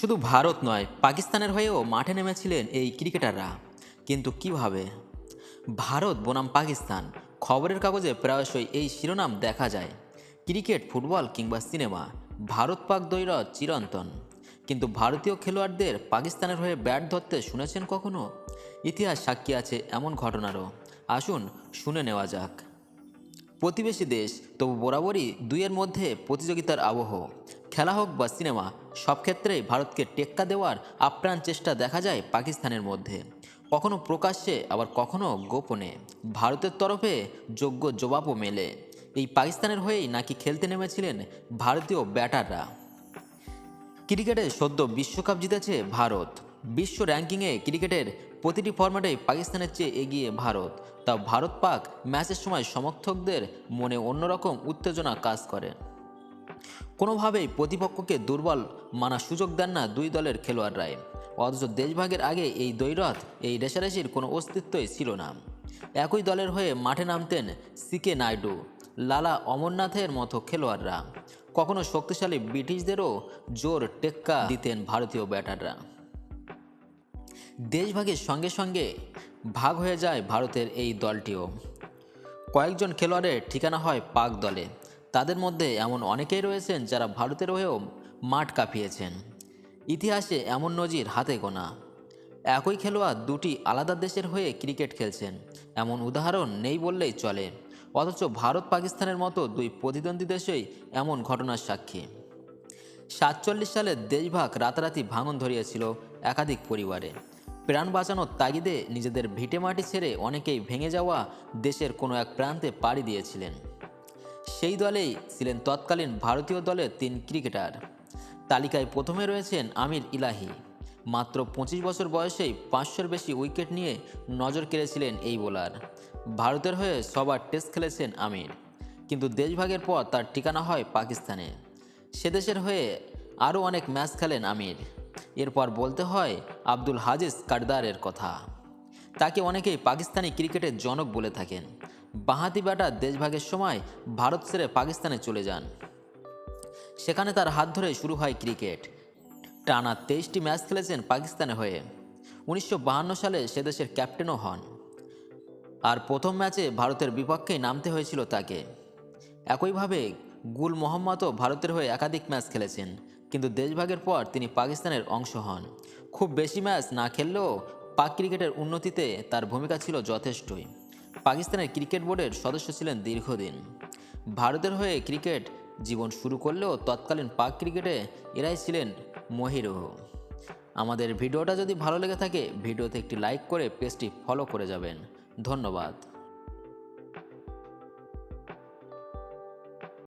শুধু ভারত নয়, পাকিস্তানের হয়েও মাঠে নেমেছিলেন এই ক্রিকেটাররা। কিন্তু কীভাবে? ভারত বনাম পাকিস্তান, খবরের কাগজে প্রায়শই এই শিরোনাম দেখা যায়। ক্রিকেট, ফুটবল কিংবা সিনেমা, ভারত পাক দৈরথ চিরন্তন। কিন্তু ভারতীয় খেলোয়াড়দের পাকিস্তানের হয়ে ব্যাট ধরতে শুনেছেন কখনো? ইতিহাস সাক্ষী আছে এমন ঘটনারও। আসুন শুনে নেওয়া যাক। প্রতিবেশী দেশ, তবু বরাবরই দুইয়ের মধ্যে প্রতিযোগিতার আবহ। খেলা হোক বা সিনেমা, সব ক্ষেত্রেই ভারতকে টেক্কা দেওয়ার আপ্রাণ চেষ্টা দেখা যায় পাকিস্তানের মধ্যে। কখনো প্রকাশ্যে, আবার কখনো গোপনে। ভারতের তরফে যোগ্য জবাবও মেলে। এই পাকিস্তানের হয়েই নাকি খেলতে নেমেছিলেন ভারতীয় ব্যাটাররা। ক্রিকেটে সদ্য বিশ্বকাপ জিতেছে ভারত। বিশ্ব র্যাঙ্কিংয়ে ক্রিকেটের প্রতিটি ফরম্যাটে পাকিস্তানের চেয়ে এগিয়ে ভারত। তা ভারত পাক ম্যাচের সময় সমর্থকদের মনে অন্যরকম উত্তেজনা কাজ করে। কোনোভাবেই প্রতিপক্ষকে দুর্বল মানার সুযোগ দেন না দুই দলের খেলোয়াড়রাই। অথচ দেশভাগের আগে এই দৈরথ এই রেশারেশির কোনো অস্তিত্বই ছিল না। একই দলের হয়ে মাঠে নামতেন সিকে নাইডু, লালা অমরনাথের মতো খেলোয়াড়রা। কখনো শক্তিশালী ব্রিটিশদেরও জোর টেক্কা দিতেন ভারতীয় ব্যাটাররা। দেশভাগের সঙ্গে সঙ্গে ভাগ হয়ে যায় ভারতের এই দলটিও। কয়েকজন খেলোয়াড়ের ঠিকানা হয় পাক দলে। তাদের মধ্যে এমন অনেকেই রয়েছেন যারা ভারতের হয়েও মাঠ কাঁপিয়েছেন। ইতিহাসে এমন নজির হাতে গোনা। একই খেলোয়াড় দুটি আলাদা দেশের হয়ে ক্রিকেট খেলছেন। এমন উদাহরণ নেই বললেই চলে। অথচ ভারত পাকিস্তানের মতো দুই প্রতিদ্বন্দ্বী দেশেই এমন ঘটনার সাক্ষী। সাতচল্লিশ সালে দেশভাগ রাতারাতি ভাঙন ধরিয়েছিল একাধিক পরিবারে। প্রাণ বাঁচানোর তাগিদে নিজেদের ভিটে মাটি ছেড়ে অনেকেই ভেঙে যাওয়া দেশের কোনো এক প্রান্তে পাড়ি দিয়েছিলেন। সেই দলেই ছিলেন তৎকালীন ভারতীয় দলের তিন ক্রিকেটার। তালিকায় প্রথমে রয়েছেন আমির ইলাহি। মাত্র পঁচিশ বছর বয়সেই পাঁচশোর বেশি উইকেট নিয়ে নজর কেড়েছিলেন এই বোলার। ভারতের হয়ে সবার টেস্ট খেলেছেন আমির। কিন্তু দেশভাগের পর তার ঠিকানা হয় পাকিস্তানে। সে দেশের হয়ে আরও অনেক ম্যাচ খেলেন আমির। এরপর বলতে হয় আব্দুল হাজিজ কারদারের কথা। তাকে অনেকেই পাকিস্তানি ক্রিকেটের জনক বলে থাকেন। বাঁহাতি ব্যাটার দেশভাগের সময় ভারত ছেড়ে পাকিস্তানে চলে যান। সেখানে তার হাত ধরে শুরু হয় ক্রিকেট। টানা তেইশটি ম্যাচ খেলেছেন পাকিস্তানে হয়ে। উনিশশো সালে সে দেশের ক্যাপ্টেনও হন। আর প্রথম ম্যাচে ভারতের বিপক্ষেই নামতে হয়েছিল তাকে। একইভাবে গুল মোহাম্মদও ভারতের হয়ে একাধিক ম্যাচ খেলেছেন, কিন্তু দেশভাগের পর তিনি পাকিস্তানের অংশ হন। খুব বেশি ম্যাচ না খেললেও পাক ক্রিকেটের উন্নতিতে তার ভূমিকা ছিল যথেষ্টই। পাকিস্তানের ক্রিকেট বোর্ডের সদস্য ছিলেন দীর্ঘদিন। ভারতের হয়ে ক্রিকেট জীবন শুরু করলেও তৎকালীন পাক ক্রিকেটে এরাই ছিলেন মহিরহ আমাদের ভিডিওটা যদি ভালো লেগে থাকে, ভিডিওতে একটি লাইক করে পেজটি ফলো করে যাবেন। ধন্যবাদ।